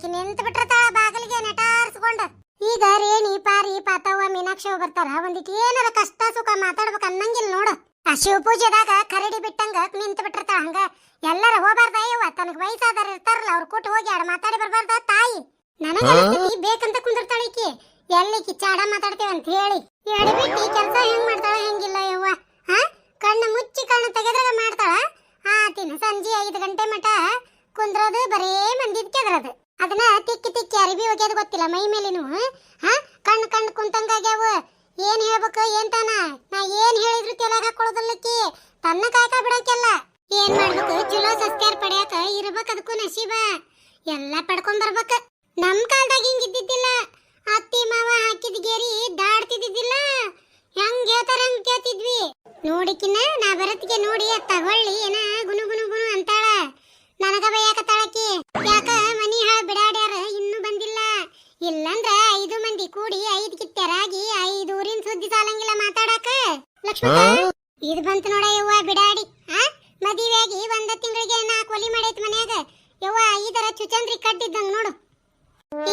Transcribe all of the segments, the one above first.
ಈಕಿ ನಿಂತು ಬಿಟ್ಟಿರ್ತಾಳ ಬಾಗಿಲಿಗೆ ನೆಟಾರ್ಸ್ಕೊಂಡ. ಈಗ ರೇಣಿ ಪಾರಿ ಪಾತವ್ವ ಮೀನಾಕ್ಷಿ ಅವ್ರು ಬರ್ತಾರ. ಒಂದಿಟ್ಟು ಏನಾರ ಕಷ್ಟ ಸುಖ ಮಾತಾಡ್ಬೇಕು ಅನ್ನಂಗಿಲ್ಲ ನೋಡು. ಆ ಶಿವ ಪೂಜೆದಾಗ ಕರಡಿ ಬಿಟ್ಟಂಗ ನಿಂತು ಬಿಟ್ಟಿರ್ತಾಳ ಹಂಗ. ಎಲ್ಲರ ಹೋಗ್ಬಾರ್ದ ಅಯ್ಯವ್ವ. ತನಗ ವಯಸ್ಸಾದವ್ರು ಇರ್ತಾರಲ್ಲ ಅವ್ರ ಕೂಟ ಹೋಗಿ ಆಡ ಮಾತಾಡಿ ಬರ್ಬಾರ್ದ ತಾಯಿ. ನನಗೆ ಬೇಕಂತ ಕುಂದಿರ್ತಾಳ ಈಕಿ. ಎಲ್ಲಿ ಕಿಚ್ಚಾಡ ಮಾತಾಡ್ತೇವೆ ಅಂತ ಹೇಳಿ. ಎಡಬಿಟ್ಟು ಕೆಲಸ ಹೆಂಗ್ ಮಾಡ್ತಾಳ ಹೆಂಗಿಲ್ಲ ಯವ್ವ ಹಾ? ಕಣ್ಣು ಮುಚ್ಚಿ ಕಣ್ಣು ತೆಗೆದ್ರಾಗ ಮಾಡ್ತಾಳ? ಆತಿನ ಸಂಜೆ ಐದು ಗಂಟೆ ಮಟ ಕುಂದ್ರೋದು ಬರೇ ಮಂದಿದ್ ಕೆದ್ರದು. ಅದನ್ನ ತಿಕ್ಕಿ ತಿಕ್ಕಿ ಅರಿಬಿ ಒಗೆಯೋದು ಗೊತ್ತಿಲ್ಲ ಮೈ ಮೇಲಿನು ಹಾ? ಇದು ಬಂತು ನೋಡ ಯವ್ವ ಬಿಡಾಡಿ. ಆ? ಮದುವೆಯಾಗಿ ಒಂದ ತಿಂಗಳಿಗೆ ನಾಲ್ಕು ಒಲಿ ಮಾಡೈತ್ ಮನ್ಯಾಗ. ಯವ್ವ ಇದರ ಚುಚಂದ್ರಿ ಕಟ್ಟಿದ್ದಂಗ ನೋಡು.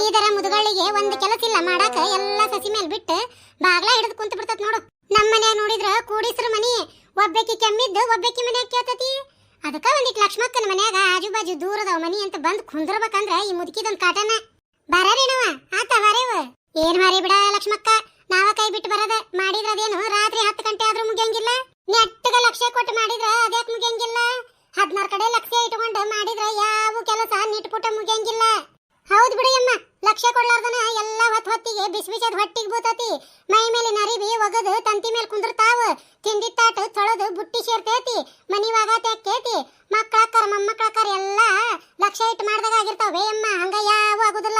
ಇದರ ಮುದುಗಳಿಗೆ ಒಂದ್ ಕೆಲಸ ಇಲ್ಲ ಮಾಡಾಕ ಎಲ್ಲಾ ಸಸಿ ಮೇಲೆ ಬಿಟ್ಟು ಬಾಗ್ಲ ಹಿಡಿದು ಕುಂತ ಬಿಡ್ತತ್ ನೋಡು. ನಮ್ಮ ಮನ್ಯಾಗ ನೋಡಿದ್ರ ಕೂಡಿಸ್ರ ಮನಿ. ಒಬ್ಬಾಕಿ ಕೆಮ್ಮಿದ್ದು ಒಬ್ಬಾಕಿ ಮನ್ಯಾಗ ಕೇಳ್ತತಿ. ಅದಕ್ಕ ಒಂದಿಟ್ ಲಕ್ಷ್ಮಕ್ಕನ ಮನ್ಯಾಗ ಆಜು ಬಾಜು ದೂರದವ ಮನಿ ಅಂತ ಬಂದ್ ಕುಂದ್ರಬೇಕಂದ್ರ ಈ ಮುದುಕಿದೊಂದ್ ಕಾಟನ. ಬರರೇನವ ಆತ ಬರೇವ. ಏನ್ ಮಾರಿ ಬಿಡ ಲಕ್ಷ್ಮಕ್ಕ? ನಾವ ಕೈ ಬಿಟ್ಟು ಬರದ ಮಾಡಿದ್ರ ಅದೇನು ರಾತ್ರಿ ಹತ್ತು ಗಂಟೆ ಆದ್ರೂ ಮುಗಿಯಂಗಿಲ್ಲ? ನೆಟ್ಟಗ ಲಕ್ಷ ಕೊಟ್ಟು ಮಾಡಿದ್ರ ಅದ್ಯಾಕೆ ಮುಗಿಯಂಗಿಲ್ಲ? ಹದಿನಾರು ಕಡೆ ಲಕ್ಷ ಇಟ್ಕೊಂಡು ಮಾಡಿದ್ರ ಯಾವ ಕೆಲಸ ನಿಟ್ಪುಟ ಮುಗಿಯಂಗಿಲ್ಲ. ಹೌದ್ ಬಿಡಿಯಮ್ಮ ಲಕ್ಷ ಕೊಡ್ಲಾರ್ದನ ಎಲ್ಲ ಹೊತ್ ಹೊತ್ತಿಗೆ ಬಿಸಿ ಬಿಸದ್ ಹೊಟ್ಟಿಗೆ ಬೂತತಿ. ಮೈ ಮೇಲೆ ನರಿವಿ ಒಗದು ತಂತಿ ಮೇಲೆ ಕುಂದಿರ್ತಾವ. ತಿಂಡಿ ತಾಟ ತೊಳೆದು ಬುಟ್ಟಿ ಸೇರ್ತೇತಿ, ಮನಿ ವಾಗಾತೇತಿ ಮಕ್ಕಳಕ್ಕಾರ ಮೊಮ್ಮಕ್ಕಳಕ್ಕಾರ ಎಲ್ಲ ಲಕ್ಷ ಇಟ್ಟು ಮಾಡ್ದಾಗ ಆಗಿರ್ತಾವೆ ಅಮ್ಮ, ಹಂಗ ಯಾವ ಆಗುದಿಲ್ಲ.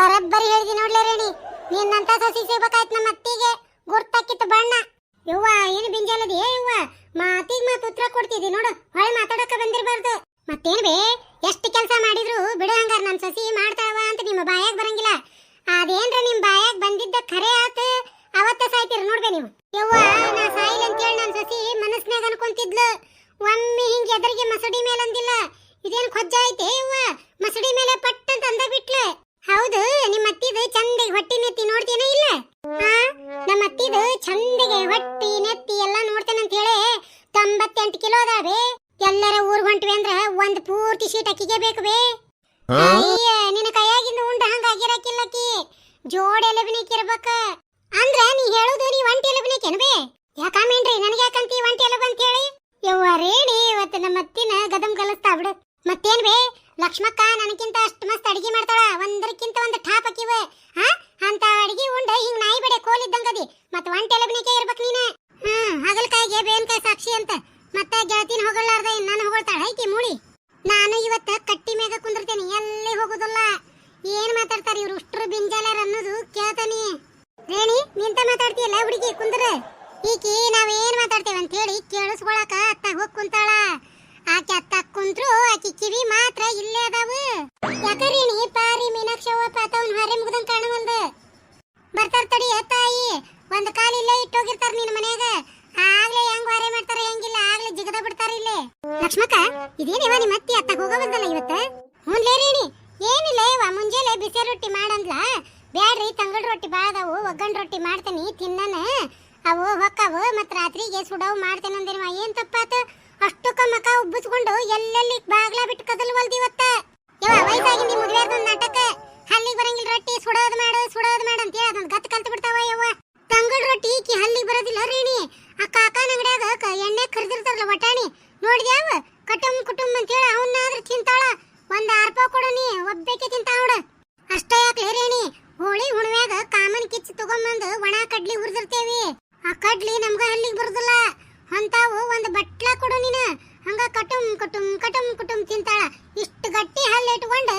ಬರಬ್ಬರಿ ಹೇಳಿದಿ ನೋಡ್ಲೇ ರೇಣಿ. ನಿನ್ನಂತ ಸಸಿ ಸಿಗ್ಬೇಕಾಯ್ತು ನಮ್ಮ ಅತ್ತಿಗೆ. ಗುರ್ತಕ್ಕಿತ್ತು ಬಣ್ಣ. ಯವ್ವ, ಏನು ಬಿಂಜಾಲದಿ? ಏ ಯವ್ವ, ಮಾತಿಗೆ ಮಾತು ಉತ್ತರ ಕೊಡ್ತಿದ್ದಿ ನೋಡು. ಹೊಳೆ ಮಾತಾಡಕ ಬಂದಿರಬಾರ್ದು. ಮತ್ತೇನ್ ಬೇ, ಎಷ್ಟು ಕೆಲಸ ಮಾಡಿದ್ರು ಬಿಡು ಹಂಗಾರ ನಮ್ಮ ಸಸಿ ಮಾಡ್ತಾವ ಅಂತ ನಿಮ್ಮ ಬಾಯಾಗ ಬರಂಗಿಲ್ಲ. ಅದೇನ್ರ ನಿಮ್ಮ ಬಾಯಾಗ ಬಂದಿದ್ದ ಖರೆ ಆತ? ಅವತ್ತ ಸಾಯ್ತೀರ ನೋಡ್ಬೆ ನೀವು. ಯವ್ವ, ನಾ ಸಾಯಿಲ್ ಅಂತೇಳಿ ನನ್ನ ಸಸಿ ಮನಸ್ನಾಗ ಅನ್ಕೊಂತಿದ್ಲು. ಒಮ್ಮೆ ಹಿಂಗ್ ಎದರಿಗೆ ಮಸಡಿ ಮೇಲೆ ಅಂದಿಲ್ಲ ಇದೇನ್ ಖೊಜ್ಜ ಐತೆ ಯವ್ವ? ಮಸಡಿ ಮೇಲೆ ಪಟ್ ಅಂತ ಅಂದ ಬಿಟ್ಲೆ ಹೌದು ನಿಮ್ಮ ಅತ್ತಿದು ಚಂದಗೆ ಹೊಟ್ಟಿ ನೆತ್ತಿ ನೋಡ್ತೀನ ಇಲ್ಲ? ಹಾ ನಮ್ಮ ಅತ್ತಿದು ಚಂದಿಗೆ ಹೊಟ್ಟಿ ನೆತ್ತಿ ಎಲ್ಲ ನೋಡ್ತೇನಂತ ಹೇಳಿ ತೊಂಬತ್ತೆಂಟು ಕಿಲೋ ಅದಾವೆ ಎಲ್ಲರ ಊರ್ ಹೊಂಟ್ವಿ ಅಂದ್ರ ಒಂದ್ ಪೂರ್ತಿ ಶೀಟ್ ಅಕ್ಕಿಗೆ ಬೇಕು ಬೇ. ಅಯ್ಯ ನಿನ್ನ ಕೈಯಾಗಿಂದ ಉಂಡ ಹಂಗ ಆಗಿರಕ್ಕಿಲ್ಲಕ್ಕಿ. ಜೋಡಿ ಎಲಬಿನಿಕ್ ಇರ್ಬೇಕ ಅಂದ್ರ ನೀ ಹೇಳುದು ನೀ ಒಂಟಿ ಎಲಬಿನಿಕ್ ಬೇ ಯಾಕಮೇನ್ರಿ ನನಗೆ ಯಾಕಂತಿ ಒಂಟಿ ಎಲಬ ಅಂತ ಹೇಳಿ ಯವ್ವ ರೇಣಿ ಇವತ್ತು ನಮ್ಮ ಅತ್ತಿನ ಗದಂ ಕಲಿಸ್ತಾ ಬಿಡು ಮತ್ತೇನ್ ಬೇ ಲಕ್ಷ್ಮಕ್ಕ ನನಗಿಂತ ಅಷ್ಟ್ ಮಸ್ತ್ ಅಡಿಗೆ ಮಾಡ್ತಾಳ ಒಂದರಕ್ಕಿಂತ ಒಂದು ಠಾಪ್ ಹಾಕಿವೆ ಹಾ ಅಂತ ಅಡಿಗೆ ಉಂಡ ಹಿಂಗ್ ನಾಯಿ ಬಡೆ ಕೋಲಿದ್ದಂಗದಿ ಮತ್ ಒಂಟಿ ಎಲಬಿನಿಕೆ ಇರ್ಬೇಕ್ ನೀನ ಹ್ಮ್ ಹಗಲ್ಕಾಯಿಗೆ ಬೇನ್ಕಾಯಿ ಸಾಕ್ಷಿ ಅಂತ ಮತ್ತೆ ಗೆಳತಿನ ಹೊಗಳಾರ್ದ ನಾನು ಹೊಗಳ್ತಾಳ ಐಕಿ ಮೂಳಿ ನಾನು ಇವತ್ತ ಕಟ್ಟಿ ಮೇಗ ಕುಂದಿರ್ತೇನೆ ಎಲ್ಲಿ ಹೋಗುದಿಲ್ಲ ಏನ್ ಮಾತಾಡ್ತಾರ ಇವ್ರು ಉಷ್ಟ್ರು ಬಿಂಜಾಲರ್ ಅನ್ನೋದು ಕೇಳ್ತಾನಿ ರೇಣಿ ನಿಂತ ಮಾತಾಡ್ತೀಯಲ್ಲ ಹುಡುಗಿ ಕುಂದ್ರ ಈಕಿ ನಾವೇನ್ ಮಾತಾಡ್ತೇವೆ ಅಂತ ಹೇಳಿ ಕೇಳಿಸ್ಕೊಳಕ ಅತ್ತ ಹೋಗ್ ಕುಂತಾಳ ಆಕೆ ಅತ್ತ ಕುಂತ್ರು ಆಕಿ ಕಿವಿ ಮಾತ್ರ ಇಲ್ಲೇ ಅದಾವು ಯಾಕರೇಣಿ ಪಾರಿ ಮೀನಾಕ್ಷವ್ವ ಪಾತವನ್ ಹಾರೆ ಮುಗ್ದಂಗ್ ಕಾಣವಲ್ದು ಬರ್ತಾರ ತಡಿ ತಾಯಿ? ಒಂದ್ ಕಾಲ ಇಲ್ಲೇ ಇಟ್ಟೋಗಿರ್ತಾರ ನಿನ್ ಮನ್ಯಾಗ. ಆಗ್ಲೇ ಹೆಂಗ್ ವಾರೆ ಮಾಡ್ತಾರ, ಹೆಂಗಿಲ್ಲ, ಆಗ್ಲೇ ಜಿಗದ ಬಿಡ್ತಾರ ಇಲ್ಲಿ. ಲಕ್ಷ್ಮಕ್ಕ, ಇದೇನಿವ ನಿಮ್ಮ ಅತ್ತಿ ಅತ್ತ ಹೋಗೋಬಂದಲ್ಲ ಇವತ್ತ? ಹ್ಞೂನ್ಲೇ ರೀ ಏನಿಲ್ಲ ಇವ ಮುಂಜಾನೆ ಬಿಸಿ ರೊಟ್ಟಿ ಮಾಡಂದ್ಲ. ಬ್ಯಾಡ್ರಿ ತಂಗಳ ರೊಟ್ಟಿ ಬಾಳದವು ಒಗ್ಗಂಡ್ ರೊಟ್ಟಿ ಮಾಡ್ತೇನಿ, ತಿನ್ನನ. ಅವು, ಹೊಕ್ಕವು ಮತ್ ರಾತ್ರಿಗೆ ಸುಡವು ಮಾಡ್ತೇನಂದಿರುವ ಏನ್ ತಪ್ಪಾತು? ಅಷ್ಟು ಕಮ್ಮಕ್ಕ ಉಬ್ಬಿಸ್ಕೊಂಡು ಎಲ್ಲೆಲ್ಲಿ ಬಾಗ್ಲ ಬಿಟ್ಟು ಕದಲ್ವಲ್ದಿ ಇವತ್ತ? ಯವ್ವ, ವಯಸ್ಸಾಗಿ ನಿಮ್ ಮದ್ವೆ ಆದೊಂದ್ ನಾಟಕ ಹಲ್ಲಿಗೆ ಬರಂಗಿಲ್ಲ ರೊಟ್ಟಿ ಸುಡೋದು ಮಾಡು ಸುಡೋದು ಮಾಡು ಅಂತ ಅದೊಂದ್ ಗತ್ ಕಲ್ತು ಬಿಡ್ತಾವ ಯವ್ವ. ತಂಗಳ ರೊಟ್ಟಿ ಈಕಿ ಹಲ್ಲಿಗೆ ಬರೋದಿಲ್ಲ ರೇಣಿ ಆ ಕಾಕನ ಅಂಗಡ್ಯಾಗ ಎಣ್ಣೆ ಕರ್ದಿರ್ತಾರಲ್ಲ ವಟಾಣಿ ನೋಡಿದ್ಯಾವ? ಕಟುಮ್ ಕುಟುಂಬ ಅಂತೇಳಿ ಅವನ್ನಾದ್ರೂ ತಿಂತಾಳ. ಒಂದ್ ಆರ್ಪ ಕೊಡು ನೀ ಒಬ್ಬಕ್ಕೆ ತಿಂತಾವಡ ಅಷ್ಟೇ ಯಾಕೆ ರೇಣಿ ಹೋಳಿ ಹುಣ್ಮ್ಯಾಗ ಕಾಮನ್ ಕಿಚ್ಚು ತಗೊಂಬಂದು ಒಣ ಕಡ್ಲಿ ಹುರಿದಿರ್ತೇವಿ ಆ ಕಡ್ಲಿ ನಮ್ಗ ಹಲ್ಲಿಗೆ ಬರುದಿಲ್ಲ. ಅಂತಾವು ಒಂದು ಬಟ್ಲ ಕೊಡು ನೀನು. ಹಂಗ ಕಟುಮ್, ಕುಟುಮ್, ಕಟುಮ್ ಕುಟುಂಬ ತಿಂತಾಳ. ಇಷ್ಟು ಗಟ್ಟಿ ಹಲ್ಲು ಇಟ್ಕೊಂಡು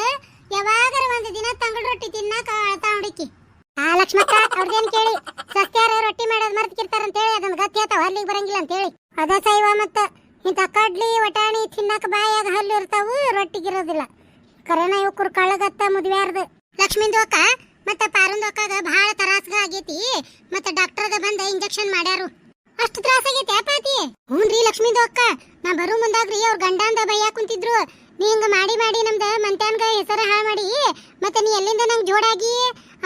ಯಾವಾಗಾರ ಒಂದು ದಿನ ತಂಗಳ ರೊಟ್ಟಿ ತಿನ್ನಾಕ ಅಳ್ತಾ ಹುಡುಕಿ. ಆ ಲಕ್ಷ್ಮಕ್ಕ, ಅವ್ರದೇನ್ ಕೇಳಿ? ಸಸ್ಯಾರ ರೊಟ್ಟಿ ಮಾಡೋದ್ ಮರ್ತಿರ್ತಾರ ಅಂತ ಹೇಳಿ ಅದನ್ನ ಗತಿ ಆತಾವ ಹಲ್ಲಿಗೆ ಬರಂಗಿಲ್ಲ ಅಂತ ಹೇಳಿ ಅದ ಸೈವ ಮತ್ತ ಇಂತ ಕಡ್ಲಿ, ವಟಾಣಿ ತಿನ್ನಕ ಬಾಯಾಗ ಹಲ್ಲು ಇರ್ತಾವು ರೊಟ್ಟಿಗಿರೋದಿಲ್ಲ ಕರೆನ ಇವಕ್ಕರು ಕಳಗತ್ತ ಮುದ್ವ್ಯಾರ್ದು ಲಕ್ಷ್ಮಿಂದು ಅಕ್ಕ ಮತ್ತ ಪಾರಂದು ಅಕ್ಕಗ ಬಹಳ ತರಾಸ್ಗ ಆಗೈತಿ. ಮತ್ತ ಡಾಕ್ಟರ್ದ ಬಂದ ಇಂಜೆಕ್ಷನ್ ಮಾಡ್ಯಾರು. ಅಷ್ಟು ತ್ರಾಸ ಆಗೈತಿ ಅಪಾತಿ ರೀ ಲಕ್ಷ್ಮಿದು ಅಕ್ಕ ನಾ ಬರೋ ಮುಂದಾಗ್ರಿ, ಅವ್ರ ಗಂಡಂದ ಬೈಯಾ ಕುಂತಿದ್ರು. ನೀ ಹಿಂಗ ಮಾಡಿ ಮಾಡಿ ನಮ್ದು ಮಂತ್ಯಾನ್ಗ ಹೆಸರ ಹಾಳು ಮಾಡಿ, ಮತ್ತೆ ನೀ ಎಲ್ಲಿಂದ ನಂಗೆ ಜೋಡಾಗಿ?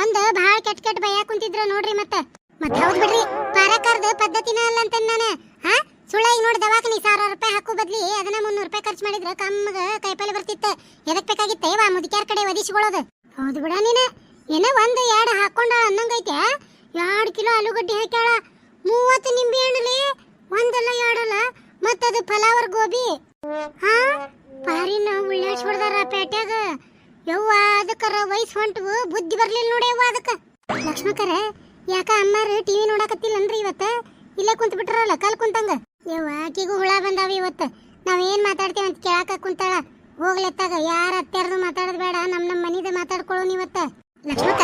ಅಂದ ಭಾಳ ಕೆಟ್ಟ ಕೆಟ್ಟ ಭಯ ಕುಂತಿದ್ರ ನೋಡ್ರಿ ಮತ್ತೆ. ಮತ್ತೆ ಹೌದು ಬಿಡ್ರಿ, ಪಾರಕಾರದ ಪದ್ಧತಿನ ಅಲ್ಲ ಅಂತ ನಾನು. ಹಾ ಸುಳ್ಳಾಗಿ ನೋಡಿ ದವಾಖಾನಿ ಸಾವಿರ ರೂಪಾಯಿ ಹಾಕು ಬದ್ಲಿ, ಅದನ್ನ ಮುನ್ನೂರು ರೂಪಾಯಿ ಖರ್ಚು ಮಾಡಿದ್ರೆ ಕಮ್ಮಗ ಕೈಪಲ್ಲೆ ಬರ್ತಿತ್ತು. ಎದಕ್ ಬೇಕಾಗಿತ್ತೆ? ವಾ ಮುದಿಕ್ಯಾರ ಕಡೆ ಒದಿಸ್ಕೊಳ್ಳೋದು ಹೌದು ಬಿಡ ನೀನ. ಏನೋ ಒಂದು ಎರಡು ಹಾಕೊಂಡ ಅನ್ನಂಗೈತೆ ಎರಡು ಕಿಲೋ ಆಲೂಗಡ್ಡೆ ಹಾಕ್ಯಾಳ. ಮೂವತ್ತು ನಿಂಬೆ ಹಣ್ಣಲ್ಲಿ ಒಂದಲ್ಲ ಎರಡಲ್ಲ, ಮತ್ತದು ಫಲಾವರ್ ಗೋಬಿ. ಹಾ ಪಾರಿನ ಉಳ್ಳಾಶ್ ಪೇಟ್ಯಾಗ? ಯವ್ವ, ಅದಕ್ಕರ ವಯಸ್ಸು ಹೊಂಟವು, ಬುದ್ಧಿ ಬರ್ಲಿಲ್ಲ ನೋಡಿ ಯವ್ವ ಅದಕ್ಕ. ಲಕ್ಷ್ಮಕರ, ಯಾಕ ಅಮ್ಮಾರು ಟಿವಿ ನೋಡಕತ್ತಿಲ್ಲನ್ರಿ ಇವತ್ತ? ಇಲ್ಲೇ ಕುಂತ ಬಿಟ್ರಲ್ಲ, ಕಲ್ ಕುಂತಂಗ. ಯವ್ವ, ಆಕಿಗೂ ಹುಳ ಬಂದಾವ ಇವತ್ತ. ನಾವೇನ್ ಮಾತಾಡ್ತೇವೆ ಅಂತ ಕೇಳಾಕ ಕುಂತಾಳ. ಹೋಗ್ಲೆತ್ತಾಗ ಯಾರ ಅತ್ಯಾರದು ಮಾತಾಡೋದ್ ಬೇಡ ನಮ್ಮ ನಮ್ ಮನಿದ ಮಾತಾಡ್ಕೊಳ್ಳೋನ್ ಇವತ್ತ. ಲಕ್ಷ್ಮಕ,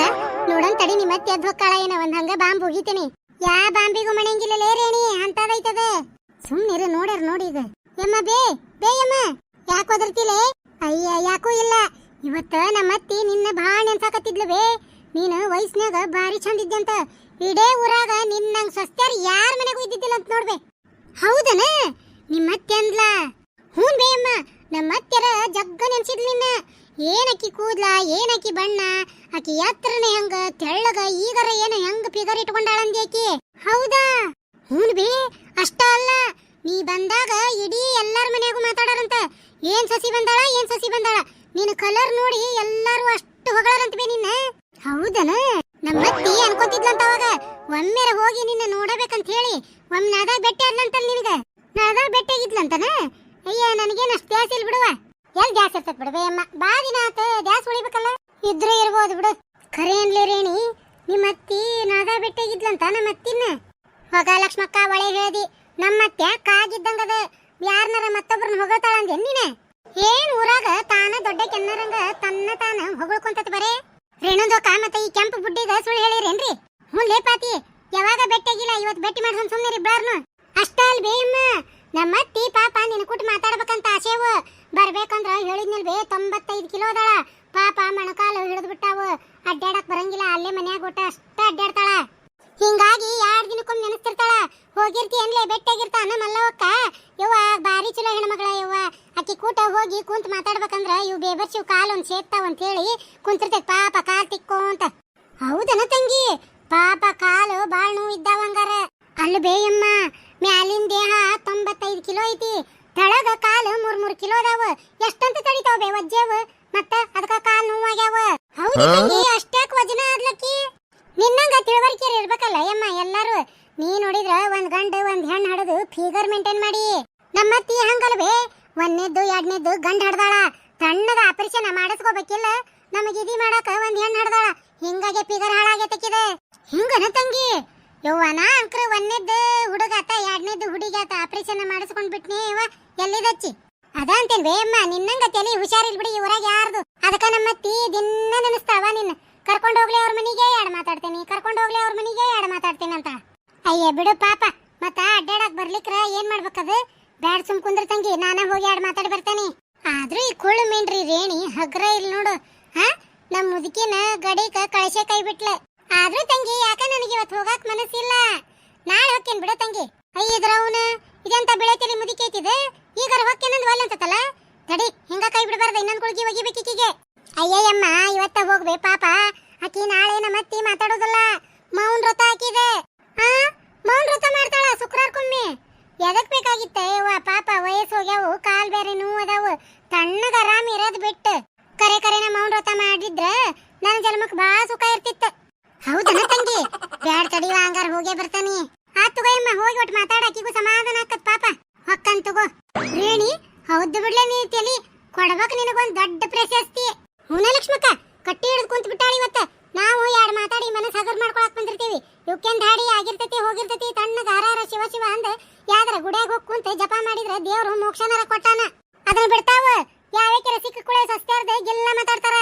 ನೋಡನ್ ತಡಿ ನಿಮ್ಮ ಮತ್ತೆ ಎದ್ದು ಹೊಕ್ಕಾಳ ಏನ, ಒಂದ್ ಹಂಗ ಬಾಂಬ್ ಯಾ ಬಾಂಬಿಗೂ ಮಣಂಗಿಲ್ಲ ರೇಣಿ, ಅಂತದೈತದ. ಸುಮ್ನಿರು, ನೋಡ್ಯಾರ ನೋಡಿ ಈಗ. ಯಮ್ಮ, ಬೇ ಬೇ ಯಮ್ಮ. ಯಾಕೆ ಒದರ್ತಿಲೆ? ಅಯ್ಯ, ಯಾಕೂ ಇಲ್ಲ. ಇವತ್ತ ನಮ್ಮ ಅತ್ತಿ ನಿನ್ನ ಭಾಳ ನೆನ್ಸಾಕತ್ತಿದ್ಲು ಬೇ ನೀನು ವಯಸ್ಸಿನಾಗ ಭಾರಿ ಚಂದ ಇದ್ದಂತ ಇಡೇ ಊರಾಗ ನಿನ್ನಂಗ್ ಸಸ್ತಾರ ಯಾರ ಮನೆಗೂ ಇದ್ದಿದ್ದಿಲ್ಲ ಅಂತ ನೋಡ್ಬೇ. ಹೌದನ? ನಿಮ್ಮ ಅತ್ತೆ ಅಂದ್ಲ? ಹೂನ್ ಬೇ ಅಮ್ಮ, ನಮ್ಮ ಅತ್ತೆರ ಜಗ್ಗ ನೆನ್ಸಿದ್ಲು ನಿನ್ನ. ಏನಕ್ಕಿ ಕೂದ್ಲ, ಏನಕ್ಕಿ ಬಣ್ಣ? ಆಕಿ ಎತ್ತರನೆ ಹೆಂಗ, ತೆಳ್ಳಗ, ಈಗರ ಏನ ಹೆಂಗ ಫಿಗರ್ ಇಟ್ಕೊಂಡಾಳಂದಿ ಆಕಿ ಹೌದಾ? ಹ್ಞೂ ಬೇ, ಅಷ್ಟ ಅಲ್ಲ. ನೀ ಬಂದಾಗ ಇಡೀ ಎಲ್ಲರ ಮನೆಯಾಗೂ ಮಾತಾಡಾರಂತ. ಏನ್ ಸಸಿ ಬಂದಾಳ, ಏನ್ ಸಸಿ ಬಂದಾಳ? ನಿನ್ನ ಕಲರ್ ನೋಡಿ ಎಲ್ಲರೂ ಅಷ್ಟು ಹೊಗಳರಂತ ಬೇ ನಿನ್ನ. ಹೌದನ? ನಮ್ಮ ಅತ್ತಿ ಅನ್ಕೊಂತಿದ್ಲಂತ ಅವಾಗ. ಒಮ್ಮೆರ ಹೋಗಿ ನಿನ್ನ ನೋಡಬೇಕಂತ ಹೇಳಿ, ಒಮ್ಮೆ ನಾದಾಗ ಬೆಟ್ಟ ಆದ್ಲಂತಲ್ ನಿನಗ? ನಾದಾಗ ಬೆಟ್ಟಾಗಿದ್ಲಂತನ ಅಯ್ಯ, ನನಗೇನು ಅಷ್ಟು ದ್ಯಾಸ್ ಇಲ್ಲ ಬಿಡುವ. ಎಲ್ ಗ್ಯಾಸ್ ಇರ್ತದ ಬಿಡುವೆ ಅಮ್ಮ ಬಾ ದಿನ ಆತ ಗ್ಯಾಸ್ ಉಳಿಬೇಕಲ್ಲ? ಇದ್ರೆ ಇರ್ಬೋದು ಬಿಡು. ಖರೆ ಅನ್ಲಿ ರೇಣಿ, ನಿಮ್ಮ ಅತ್ತಿ ನಾದಾಗ ಬೆಟ್ಟಾಗಿದ್ಲಂತ ನಮ್ಮ ಅತ್ತಿನ ಹೋಗ ಲಕ್ಷ್ಮಕ್ಕ ಒಳೆ ಹೇಳ್ದಿ. ನಮ್ಮತ್ತೆ ಕಾಗಿದ್ದಂಗದ ಯಾರನಾರ ಮತ್ತೊಬ್ರನ್ನ ಹೊಗಳ್ತಾಳ ಅಂದೆ ನೀನೆ? ಏನ್ ಊರಾಗ ತಾನ ದೊಡ್ಡ ಕೆನ್ನರಂಗ ತನ್ನ ತಾನ ಹೊಗಳ್ಕೊಂತತ್ ಬರೇ? ರೇಣುದೋಕ ಮತ್ತೆ ಈ ಕೆಂಪು ಬುಡ್ಡಿಗ ಸುಳ್ಳು ಹೇಳಿರೇನ್ರಿ? ಹ್ಞೂ ಲೇಪಾತಿ ಯಾವಾಗ ಬೆಟ್ಟಾಗಿಲ್ಲ ಇವತ್ತು ಬೆಟ್ಟಿ ಮಾಡ್ಸೋನ್ ಸುಮ್ಮನೆ ಇಬ್ಬಾರ್ನು ಅಷ್ಟೇ ಅಲ್ ನಮ್ಮ ಅತ್ತಿ, ಪಾಪ, ನಿನ್ನ ಕೂಟ್ ಮಾತಾಡ್ಬೇಕಂತ ಆಸೆವು ಬರ್ಬೇಕಂದ್ರ ಹೇಳಿದ್ನಲ್ ಬೇ ತೊಂಬತ್ತೈದು ಕಿಲೋ ಅದಾಳ. ಪಾಪ ಮೊಣಕಾಲು ಹಿಡಿದು ಬಿಟ್ಟಾವು. ಅಡ್ಡಾಡಕ್ ಬರಂಗಿಲ್ಲ, ಅಲ್ಲೇ ಮನ್ಯಾಗ ಊಟ ಅಷ್ಟ ಅಡ್ಡಾಡ್ತಾಳ ಹಿಂಗಾಗಿ ಹೋಗಿರ್ತಿ ಅನ್ಲೇ ಮಲ್ಲೊಕ್ಕ ಮಲ್ಲವಕ್ಕ? ಯವ್ವ ಬಾರಿ ಚಲೋ ಹೆಣ್ಮಗಳ ಯವ್ವ. ಅಕ್ಕಿ ಕೂಟ ಹೋಗಿ ಕುಂತ್ ಮಾತಾಡ್ಬೇಕಂದ್ರ ಇವ್ ಬೇಬರ್ಸಿವ್ ಕಾಲ್ ಒಂದ್ ಸೇರ್ತಾವ ಅಂತ ಹೇಳಿ ಕುಂತಿರ್ತೈತಿ. ಪಾಪ ಕಾಲ್ ತಿಕ್ಕೋಂತ. ಹೌದನ ತಂಗಿ? ಪಾಪ ಕಾಲು ಬಾಳ್ ನೋವು ಇದ್ದಾವಂಗಾರ ಅಲ್ಲ ಬೇಯಮ್ಮ ಮ್ಯಾಲಿನ ದೇಹ ತೊಂಬತ್ತೈದು ಕಿಲೋ ಐತಿ. ತಳಗ ಕಾಲು ಮೂರ್ ಮೂರ್ ಕಿಲೋ ಅದಾವ. ಎಷ್ಟಂತ ತಡಿತಾವ ಬೇ ವಜ್ಜವ? ಮತ್ತ ಅದಕ್ಕ ಕಾಲ್ ನೋವಾಗ್ಯಾವ ಹೌದು ತಂಗಿ ಅಷ್ಟ್ಯಾಕ್ ವಜನ ಆದ್ಲಕ್ಕಿ? ನಿನ್ನಂಗ ತಿಳುವಳಿಕೆ ಇರ್ಬೇಕಲ್ಲ ಯಮ್ಮ ಎಲ್ಲಾರು. ನೀ ನೋಡಿದ್ರ ಒಂದ್ ಗಂಡ ಒಂದ್ ಹೆಣ್ಣು ಹಡದು ಫಿಗರ್ ಮೇಂಟೈನ್ ಮಾಡಿ. ನಮ್ಮತ್ತಿ ಹಂಗಲ್ವೇ? ಒಂದನೇದ್ದು, ಎರಡನೇದ್ದು ಗಂಡ ಹಡ್ದಾಳ. ತಣ್ಣದ ಆಪರೇಷನ್ ಮಾಡಿಸ್ಕೋಬೇಕಿಲ್ಲ? ನಮಗೆ ಇದಿ ಮಾಡಾಕ ಒಂದ್ ಹೆಣ್ಣು ಹಡ್ದಾಳ. ಹಿಂಗಾಗೆ ಫಿಗರ್ ಹಾಳಾಗೈತಕ್ಕಿದೆ ಹಿಂಗನ ತಂಗಿ? ಯವ್ವ, ನಾ ಅಂಕ್ರ ಒಂದನೇದ್ದು ಹುಡುಗಾತ, ಎರಡನೇದ್ದು ಹುಡುಗಾತ ಆಪರೇಷನ್ ಮಾಡಿಸ್ಕೊಂಡ್ ಬಿಟ್ನಿ ಇವ. ಎಲ್ಲಿದಚ್ಚಿ? ಅದ ಅಂತೇನ್ ಅಮ್ಮ, ನಿನ್ನಂಗ ತಲಿ ಹುಷಾರಿಲ್ ಬಿಡಿ ಊರಾಗ ಯಾರ್ದು. ಅದಕ್ಕ ನಮ್ಮತ್ತಿ ದಿನ ನೆನಸ್ತಾವ ನಿನ್ನ. ಕರ್ಕೊಂಡು ಹೋಗ್ಲಿ ಅವ್ರ ಮನೆಗೆ ಎರಡು ಮಾತಾಡ್ತೇನೆ? ಕರ್ಕೊಂಡು ಹೋಗ್ಲಿ ಅವ್ರ ಮನೆಗೆ ಎರಡು ಮಾತಾಡ್ತೇನೆ ಅಂತ. ಅಯ್ಯ ಬಿಡು ಪಾಪ. ಮತ್ತ ಅಡ್ಡಾಡಕ್ ಬರ್ಲಿಕ್ರ ಏನ್ ಮಾಡ್ಬೇಕದ ಬ್ಯಾಡ್ ಸುಮ್ ಕುಂದ್ರ ತಂಗಿ, ನಾನ ಹೋಗಿ ಆಡ್ ಮಾತಾಡಿ ಬರ್ತಾನೆ. ಆದ್ರೂ ಈ ಕುಳ್ಳು ಮೀನ್ರಿ ರೇಣಿ, ಹಗ್ರ ಇಲ್ಲ ನೋಡು. ಹ? ನಮ್ ಮುದುಕಿನ ಗಡಿಕ ಕಳಶೆ ಕೈ ಬಿಟ್ಲ. ಆದ್ರೂ ತಂಗಿ, ಯಾಕ ನನಗೆ ಇವತ್ತು ಹೋಗಾಕ್ ಮನಸ್ಸಿಲ್ಲ? ನಾಳೆ ಹೋಗ್ತೇನೆ ಬಿಡು ತಂಗಿ. ಅಯ್ಯದ್ರ ಅವನ? ಇದೆಂತ ಬೆಳೆ ತಲೆ ಮುದುಕಿ ಐತಿದೆ ಈಗಾರ ಹೊಕ್ಕೇನಂದ್ ಒಲ್ಲೆ ಅಂತತಲ್ಲ? ತಡಿ, ಹಿಂಗ ಕೈ ಬಿಡಬಾರ್ದು ಇನ್ನೊಂದ್ ಕುಳ್ಗಿ ಒಗಿಬೇಕೀಕಿಗೆ ಅಯ್ಯಯ್ಯಮ್ಮ, ಇವತ್ತ ಹೋಗ್ಬೇ ಪಾಪ. ಆಕಿ ನಾಳೆ ನಮ್ಮ ಅತ್ತಿ ಮಾತಾಡೋದಲ್ಲ ಮೌನ್ ವ್ರತ ಹಾಕಿದೆ ಆ ಮೌನ್ ವ್ರತ ಮಾಡ್ತಾಳ ಶುಕ್ರವಾರಕ್ಕೊಮ್ಮೆ ಎದಕ್ ಬೇಕಾಗಿತ್ತ ಯವ್ವ ಪಾಪ ವಯಸ್ಸು ಹೋಗ್ಯಾವು ಕಾಲ್ ಬೇರೆ ನೋವು ಅದಾವು ತಣ್ಣಗ ಆರಾಮ್ ಇರೋದ್ ಬಿಟ್ಟು ಕರೆ ಕರೆನ ಮೌನ್ ವ್ರತ ಮಾಡಿದ್ರ ನನ್ನ ಜನ್ಮಕ್ ಬಾಳ ಸುಖ ಇರ್ತಿತ್ತ ಹೌದನ ತಂಗಿ ಬ್ಯಾಡ್ ತಡಿವ ಹಂಗಾರ ಹೋಗೇ ಬರ್ತಾನಿ ಆತ್ ತಗೋಯಮ್ಮ ಹೋಗಿ ಒಟ್ಟು ಮಾತಾಡಕಿಗೂ ಸಮಾಧಾನ ಆಕತ್ ಪಾಪ ಹೊಕ್ಕನ್ ತಗೋ ರೇಣಿ ಹೌದು ಕೊಡಬೇಕ ನಿನಗೊಂದು ದೊಡ್ಡ ಪ್ರಶಸ್ತಿ. ಹುನ ಲಕ್ಷ್ಮಕ್ಕ ಕಟ್ಟಿ ಹಿಡಿದು ಕುಂತ ಬಿಟ್ಟಾಳಿ ಇವತ್ತ. ನಾವು ಎರಡು ಮಾತಾಡಿ ಮನಸ್ಸು ಹಗರ್ ಮಾಡ್ಕೊಳಕ್ ಬಂದಿರ್ತೀವಿ. ಇವಕ್ಕೇನ್ ದಾಡಿ ಆಗಿರ್ತೈತಿ, ಹೋಗಿರ್ತೈತಿ ತಣ್ಣಗ ಹರಾರ ಶಿವ ಶಿವ ಅಂದ ಯಾವ್ದಾರ ಗುಡಿಯಾಗ ಹೋಗಿ ಕುಂತ ಜಪ ಮಾಡಿದ್ರ ದೇವ್ರು ಮೋಕ್ಷನರ ಕೊಟ್ಟಾನ. ಅದನ್ನ ಬಿಡ್ತಾವ. ಯಾವ್ಯಾಕೆ ಸಿಕ್ಕ ಕುಳೆ ಸಸ್ತ್ಯಾರ್ದ ಗೆಲ್ಲ ಮಾತಾಡ್ತಾರ.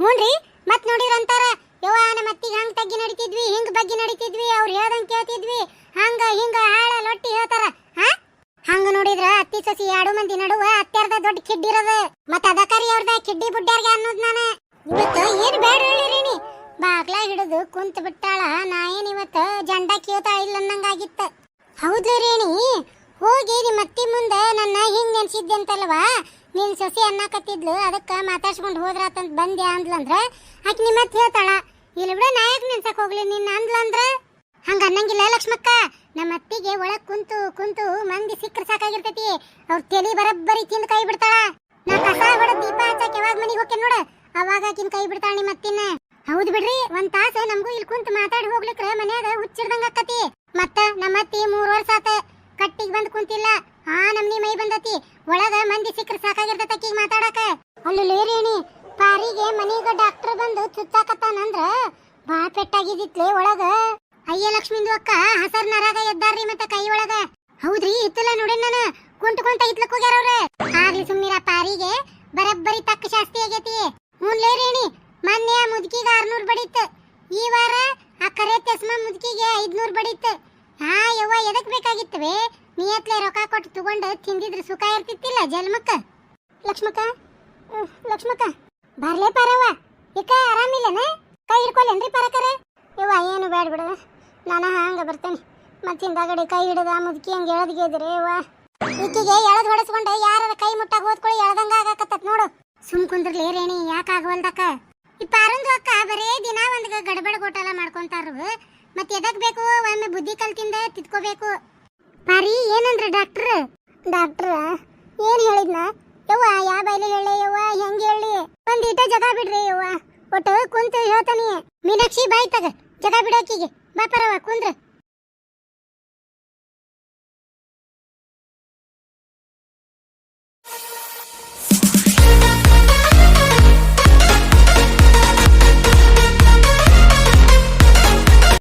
ಹ್ಞೂನ್ರಿ ಮತ್ ನೋಡಿದ್ರ ಅಂತಾರ. ಯವ್ವ ನಮ್ಮ ಅತ್ತಿಗೆ ಹಂಗ್ ತಗ್ಗಿ ನಡಿತಿದ್ವಿ, ಹಿಂಗ್ ಬಗ್ಗಿ ನಡಿತಿದ್ವಿ, ಅವ್ರು ಹೇಳ್ದಂಗ್ ಕೇಳ್ತಿದ್ವಿ. ಹಂಗ ಹಿಂಗ ಹಾಳ ಲೊಟ್ಟಿ ಹೇಳ್ತಾರ. ಹಾ? ಹಂಗ ನೋಡಿದ್ರ ಅತ್ತಿ ಸಸಿ ಎರಡು ಮಂದಿ ನಡುವ ಅತ್ಯಾರ್ದ ದೊಡ್ಡ ಕಿಡ್ಡಿ ಇರೋದು. ಮತ್ತ ಅದಕಾರಿ ಅವ್ರದ ಕಿಡ್ಡಿ ಬುಡ್ಡ್ಯಾರ್ಗೆ ಅನ್ನೋದ್ ನಾನ. ಇವತ್ತು ಏನ್ ಬೇಡ ಹೇಳಿರಿ ಬಾಗ್ಲ ಹಿಡಿದು ಕುಂತ ಬಿಟ್ಟಾಳ, ನಾ ಏನ್ ಇವತ್ತ ಜಂಡ ಕಿಯೋತಾ ಇಲ್ಲ ಅನ್ನಂಗಾಗಿತ್ತ. ಹೌದು ರೇಣಿ, ಹೋಗಿ ನಿಮ್ಮ ಅತ್ತಿ ಮುಂದೆ ನನ್ನ ಹಿಂಗ್ ನೆನ್ಸಿದ್ದೆ ಅಂತಲ್ವಾ? ನಿನ್ ಸಸಿ ಅನ್ನಕತ್ತಿದ್ಲು, ಅದಕ್ಕ ಮಾತಾಡ್ಸ್ಕೊಂಡು ಹೋದ್ರಾತಂತ ಬಂದೆ ಅಂದ್ಲಂದ್ರ, ಆಕಿ ನಿಮ್ಮತ್ ಹೇಳ್ತಾಳ. ಇಲ್ಲ ಬಿಡ ನಾಯಕ್ ನೆನ್ಸಕ್ ಹೋಗ್ಲಿ? ನಿನ್ನ ಅಂದ್ಲಂದ್ರ ಹಂಗ ಅನ್ನಂಗಿಲ್ಲ ಲಕ್ಷ್ಮಕ್ಕ. ನಮ್ಮ ಅತ್ತಿಗೆ ಒಳಗ್ ಕುಂತು ಕುಂತು ಮಂದಿ ಸಿಕ್ಕ್ರ ಸಾಕಾಗಿರ್ತೈತಿ. ಅವ್ರ ತಲಿ ಬರಬ್ಬರಿ ತಿಂದ್ ಕೈ ಬಿಡ್ತಾಳ. ನಾ ಕಸ ಹೊಡೆದ್ ದೀಪ ಹಚ್ಚಕ್ ಯಾವಾಗ ಮನಿಗ್ ಹೋಗ್ತೇನೆ ನೋಡ. ಅವಾಗ ಆಕಿನ ಕೈ ಬಿಡ್ತಾಳ ನಿಮ್ಮ ಅತ್ತಿನ. ಹೌದ್ ಬಿಡ್ರಿ, ಒಂದ್ ತಾಸ ನಮಗೂ ಇಲ್ಲಿ ಕುಂತ ಮಾತಾಡಿ ಹೋಗ್ಲಿಕ್ರ ಮನ್ಯಾಗ ಹುಚ್ಚಿಡ್ದಂಗ ಆಕತಿ. ಮತ್ತ ನಮ್ಮ ಅತ್ತಿ ಮೂರ್ ವರ್ಷ ಆತ. ಕಟ್ಟಿಗೆ ಬಂದ್ ಕುಂತಿಲ್ಲ. ಆ ನಮ್ನಿ ಮೈ ಬಂದತಿ. ಒಳಗ ಮಂದಿ ಸಿಕ್ಕ್ರ ಸಾಕಾಗಿರ್ತೈತಿ ಆಕಿಗೆ ಮಾತಾಡಕ. ಅಲ್ಲಿ ಲೇರೇಣಿ ಪಾರಿಗೆ ಮನೆಗ ಡಾಕ್ಟರ್ ಬಂದು ಚುಚ್ಚಾಕತ್ತಾನಂದ್ರ ಬಾ ಪೆಟ್ಟಾಗಿದ್ದಿತ್ಲೇ ಒಳಗ. ಅಯ್ಯ ಲಕ್ಷ್ಮಿಂದು ಅಕ್ಕ, ಹಸರ್ ನರಾಗ ಎದ್ದಾರ್ರಿ ಮತ್ತೆ ಕೈ ಒಳಗ. ಹೌದ್ರಿ ಇತ್ತಲ್ಲ ನೋಡಿ ನಾನು. ಕುಂಟು ಇತ್ಲಕ್ ಹೋಗ್ಯಾರ ಅವ್ರೆ. ಆಗ್ಲಿ ಸುಮ್ನಿರ ಪಾರಿಗೆ, ಬರಬ್ಬರಿ ತಕ್ಕ ಶಾಸ್ತಿ ಆಗೈತಿ. ಹ್ಞೂನ್ಲೇ ರೇಣಿ, ಮೊನ್ನೆ ಆ ಮುದುಕಿಗೆ ಆರ್ನೂರ್ ಬಡಿತ್. ಈ ವಾರ ಆ ಕರೆ ತೆಸ್ಮ ಮುದುಕಿಗೆ ಐದ್ನೂರ್ ಬಡಿತ್. ಹಾ ಯವ್ವ ಎದಕ್ ಬೇಕಾಗಿತ್ತವೆ? ಎತ್ಲೆ ರೊಕ್ಕ ಕೊಟ್ಟು ತಗೊಂಡು ತಿಂದಿದ್ರೆ ಸುಖ ಇರ್ತಿತ್ತಿಲ್ಲ ಜನ್ಮಕ್ಕ. ಲಕ್ಷ್ಮಕ್ಕ ಲಕ್ಷ್ಮಕ್ಕ. ಬರ್ಲೇ ಪಾರವ್ವ. ಇಕ್ಕ, ಆರಾಮಿಲ್ಲನ? ಕೈ ಹಿಡ್ಕೊಲ್ಲೇನ್ರಿ ಪರಕರ? ಯವ್ವ, ಏನು ಬೇಡ ಬಿಡ. ನಾನು ಹಂಗ ಬರ್ತೇನೆ. ಮತ್ತೆ ಹಿಂದಾಗಡೆ ಕೈ ಹಿಡಿದ ಮುದುಕಿ ಹಂಗೆ ಎಳದ್ಗೆದ್ರಿ ಇವ ಈಕಿಗೆ ಎಳದ್ ಹೊಡೆಸ್ಕೊಂಡೆ ಯಾರ ಕೈ ಮುಟ್ಟಾಗ ಓದ್ಕೊಳ್ಳಿ ಎಳ್ದಂಗ ಆಗಾಕತ್ತತ್ ನೋಡು. ಸುಮ್ ಕುಂದ್ರಲಿ ರೇಣಿ, ಯಾಕೆ ಆಗವಲ್ದಕ್ಕ ಈ ಪಾರಂದು ಅಕ್ಕ ಬರೇ ದಿನ ಒಂದು ಗಡಬಡ ಗೋಟಲ ಮಾಡ್ಕೊಂತಾರು ಮತ್ತೆ ಎದಕ್ ಬೇಕು? ಒಮ್ಮೆ ಬುದ್ಧಿ ಕಲ್ತಿಂದ ತಿದ್ಕೋಬೇಕು ಪಾರಿ, ಏನಂದ್ರೆ ಡಾಕ್ಟ್ರ್? ಡಾಕ್ಟ್ರ, ಏನ್ ಹೇಳಿದ್ನ? ಯವ್ವ, ಯಾ ಬೈಲಿ ಹೇಳಿ ಯವ್ವ, ಹೆಂಗ್ ಹೇಳಿ? ಒಂದ್ ಇಟ ಜಗ ಬಿಡ್ರಿ ಯವ್ವ. ಒಟ್ಟು ಕುಂತ ಹೇಳ್ತಾನೆ. ಮೀನಾಕ್ಷಿ ಬಾಯ್ ಜಗ ಬಿಡೋಕಿಗೆ ಬಾ ಪರವ ಕುಂದ್ರ.